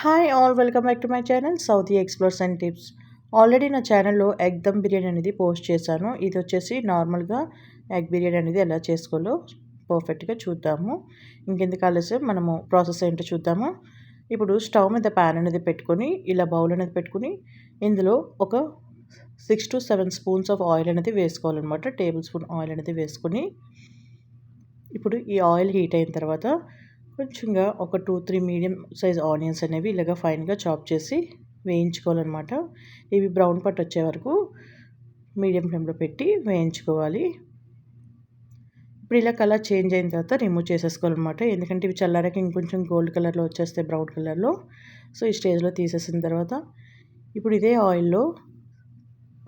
Hi all welcome back to my channel southy explores and tips already నా ఛానల్లో egg dum biryani అనేది post చేశాను. ఇది వచ్చేసి నార్మల్గా ఎగ్ బిర్యానీ అనేది ఎలా చేసుకోవాలో పర్ఫెక్ట్గా చూద్దాము. ఇంకెందుకు ఆలస్యం? మనము ప్రాసెస్ ఏంటో చూద్దాము. ఇప్పుడు స్టవ్ మీద ప్యాన్ అనేది పెట్టుకొని ఇలా బౌల్ అనేది పెట్టుకొని ఇందులో ఒక six to seven spoons of oil అనేది వేసుకోవాలన్నమాట. టేబుల్ స్పూన్ ఆయిల్ అనేది వేసుకొని ఇప్పుడు ఈ ఆయిల్ హీట్ అయిన తర్వాత కొంచెంగా ఒక two three medium size onions అనేవి ఇలాగ ఫైన్గా చాప్ చేసి వేయించుకోవాలన్నమాట. ఇవి బ్రౌన్ పట్టు వచ్చే వరకు మీడియం ఫ్లేమ్లో పెట్టి వేయించుకోవాలి. ఇప్పుడు ఇలా కలర్ చేంజ్ అయిన తర్వాత రిమూవ్ చేసేసుకోవాలన్నమాట. ఎందుకంటే ఇవి చల్లారాక ఇంకొంచెం గోల్డ్ కలర్లో వచ్చేస్తాయి బ్రౌన్ కలర్లో. సో ఈ స్టేజ్లో తీసేసిన తర్వాత ఇప్పుడు ఇదే ఆయిల్లో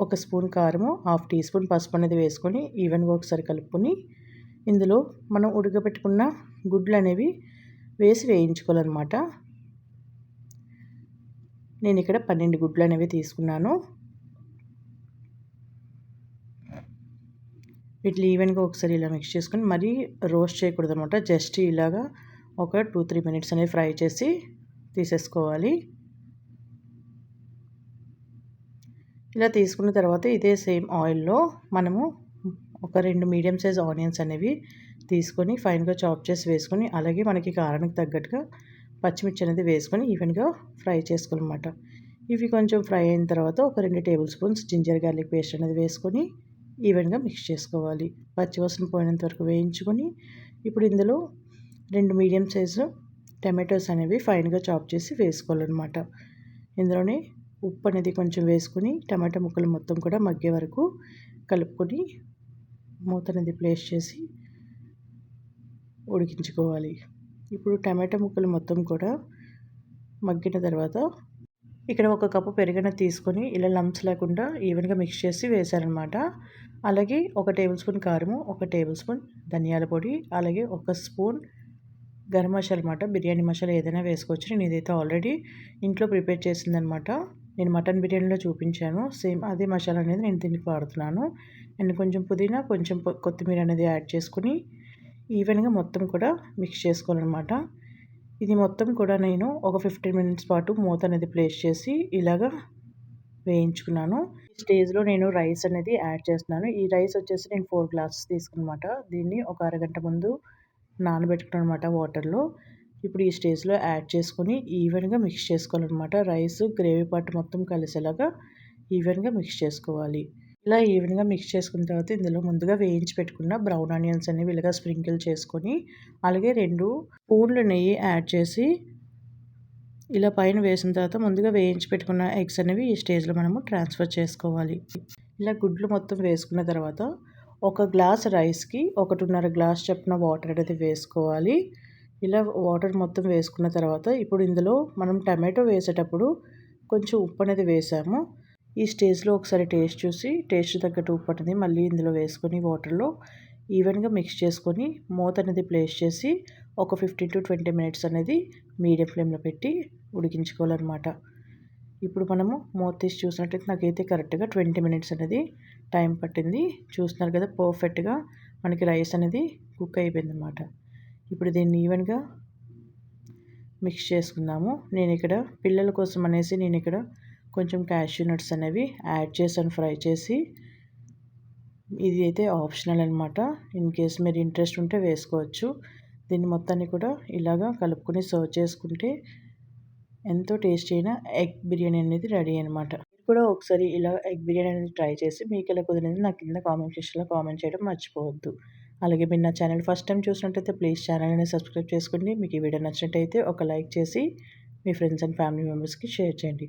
ఒక స్పూన్ కారము హాఫ్ టీ స్పూన్ పసుపు అనేది వేసుకొని ఈవెన్గా ఒకసారి కలుపుకొని ఇందులో మనం ఉడకబెట్టుకున్న గుడ్లు అనేవి వేసి వేయించుకోవాలన్నమాట. నేను ఇక్కడ పన్నెండు గుడ్లు అనేవి తీసుకున్నాను. వీటిని ఈవెన్గా ఒకసారి ఇలా మిక్స్ చేసుకొని మరీ రోస్ట్ చేయకూడదు అనమాట జస్ట్ ఇలాగా ఒక టూ త్రీ మినిట్స్ అనేవి ఫ్రై చేసి తీసేసుకోవాలి. ఇలా తీసుకున్న తర్వాత ఇదే సేమ్ ఆయిల్లో మనము ఒక రెండు మీడియం సైజ్ ఆనియన్స్ అనేవి తీసుకొని ఫైన్గా చాప్ చేసి వేసుకొని అలాగే మనకి కారానికి తగ్గట్టుగా పచ్చిమిర్చి అనేది వేసుకొని ఈవెన్గా ఫ్రై చేసుకోవాలన్నమాట. ఇవి కొంచెం ఫ్రై అయిన తర్వాత ఒక రెండు tablespoons ginger garlic paste అనేది వేసుకొని ఈవెన్గా మిక్స్ చేసుకోవాలి. పచ్చివాసన పోయినంత వరకు వేయించుకొని ఇప్పుడు ఇందులో రెండు మీడియం సైజు టమాటోస్ అనేవి ఫైన్గా చాప్ చేసి వేసుకోవాలన్నమాట. ఇందులోనే ఉప్పు అనేది కొంచెం వేసుకొని టమాటా ముక్కలు మొత్తం కూడా మగ్గే వరకు కలుపుకొని మూత అనేది ప్లేస్ చేసి ఉడికించుకోవాలి. ఇప్పుడు టమాటా ముక్కలు మొత్తం కూడా మగ్గిన తర్వాత ఇక్కడ ఒక కప్పు పెరుగన తీసుకొని ఇలా లంప్స్ లేకుండా ఈవెన్గా మిక్స్ చేసి వేసారనమాట అలాగే ఒక టేబుల్ స్పూన్ కారము ఒక టేబుల్ స్పూన్ ధనియాల పొడి అలాగే ఒక స్పూన్ గరం మసాలా అనమాట బిర్యానీ మసాలా ఏదైనా వేసుకోవచ్చు. నేను ఇదైతే ఆల్రెడీ ఇంట్లో ప్రిపేర్ చేసిందనమాట నేను మటన్ బిర్యానీలో చూపించాను. సేమ్ అదే మసాలా అనేది నేను దీనికి వాడుతున్నాను. అండ్ కొంచెం పుదీనా కొంచెం కొత్తిమీర అనేది యాడ్ చేసుకుని ఈవెన్గా మొత్తం కూడా మిక్స్ చేసుకోవాలన్నమాట. ఇది మొత్తం కూడా నేను ఒక ఫిఫ్టీన్ మినిట్స్ పాటు మూత అనేది ప్లేస్ చేసి ఇలాగా వేయించుకున్నాను. ఈ స్టేజ్లో నేను రైస్ అనేది యాడ్ చేస్తున్నాను. ఈ రైస్ వచ్చేసి నేను ఫోర్ గ్లాసెస్ తీసుకున్నమాట. దీన్ని ఒక అరగంట ముందు నానబెట్టుకున్నాను అనమాట వాటర్లో. ఇప్పుడు ఈ స్టేజ్లో యాడ్ చేసుకొని ఈవెన్గా మిక్స్ చేసుకోవాలన్నమాట. రైస్ గ్రేవీ పాటు మొత్తం కలిసేలాగా ఈవెన్గా మిక్స్ చేసుకోవాలి. ఇలా ఈవెన్గా మిక్స్ చేసుకున్న తర్వాత ఇందులో ముందుగా వేయించి పెట్టుకున్న బ్రౌన్ ఆనియన్స్ అనేవి ఇలాగా స్ప్రింకిల్ చేసుకొని అలాగే రెండు స్పూన్లు నెయ్యి యాడ్ చేసి ఇలా పైన వేసిన తర్వాత ముందుగా వేయించి పెట్టుకున్న ఎగ్స్ అనేవి ఈ స్టేజ్లో మనము ట్రాన్స్ఫర్ చేసుకోవాలి. ఇలా గుడ్లు మొత్తం వేసుకున్న తర్వాత ఒక గ్లాస్ రైస్కి ఒకటిన్నర గ్లాస్ చొప్పున వాటర్ అనేది వేసుకోవాలి. ఇలా వాటర్ మొత్తం వేసుకున్న తర్వాత ఇప్పుడు ఇందులో మనం టమాటో వేసేటప్పుడు కొంచెం ఉప్పు అనేది వేసాము. ఈ స్టేజ్లో ఒకసారి టేస్ట్ చూసి టేస్ట్ తగ్గట్టు ఉప్పు అనేది మళ్ళీ ఇందులో వేసుకొని వాటర్లో ఈవెన్గా మిక్స్ చేసుకొని మూత అనేది ప్లేస్ చేసి ఒక ఫిఫ్టీన్ టు ట్వంటీ మినిట్స్ అనేది మీడియం ఫ్లేమ్లో పెట్టి ఉడికించుకోవాలన్నమాట. ఇప్పుడు మనము మూత తీసి చూసినట్టయితే నాకైతే కరెక్ట్గా ట్వంటీ మినిట్స్ అనేది టైం పట్టింది. చూస్తున్నారు కదా పర్ఫెక్ట్గా మనకి రైస్ అనేది కుక్ అయిపోయింది అనమాట ఇప్పుడు దీన్ని ఈవెన్గా మిక్స్ చేసుకుందాము. నేను ఇక్కడ పిల్లల కోసం అనేసి నేను ఇక్కడ కొంచెం క్యాష్యూ నట్స్ అనేవి యాడ్ చేశాను ఫ్రై చేసి. ఇది అయితే ఆప్షనల్ అనమాట ఇన్ కేస్ మీరు ఇంట్రెస్ట్ ఉంటే వేసుకోవచ్చు. దీన్ని మొత్తాన్ని కూడా ఇలాగా కలుపుకొని సర్వ్ చేసుకుంటే ఎంతో టేస్టీ అయిన ఎగ్ బిర్యానీ అనేది రెడీ అనమాట మీరు కూడా ఒకసారి ఇలా ఎగ్ బిర్యానీ అనేది ట్రై చేసి మీకు ఎలా కుదిరింది నాకు కింద కామెంట్ సెక్షన్లో కామెంట్ చేయడం మర్చిపోవద్దు. అలాగే మీరు నా ఛానల్ ఫస్ట్ టైం చూసినట్టయితే ప్లీజ్ ఛానల్ అనేది సబ్స్క్రైబ్ చేసుకోండి. మీకు ఈ వీడియో నచ్చినట్టయితే ఒక లైక్ చేసి మీ ఫ్రెండ్స్ అండ్ ఫ్యామిలీ మెంబర్స్కి షేర్ చేయండి.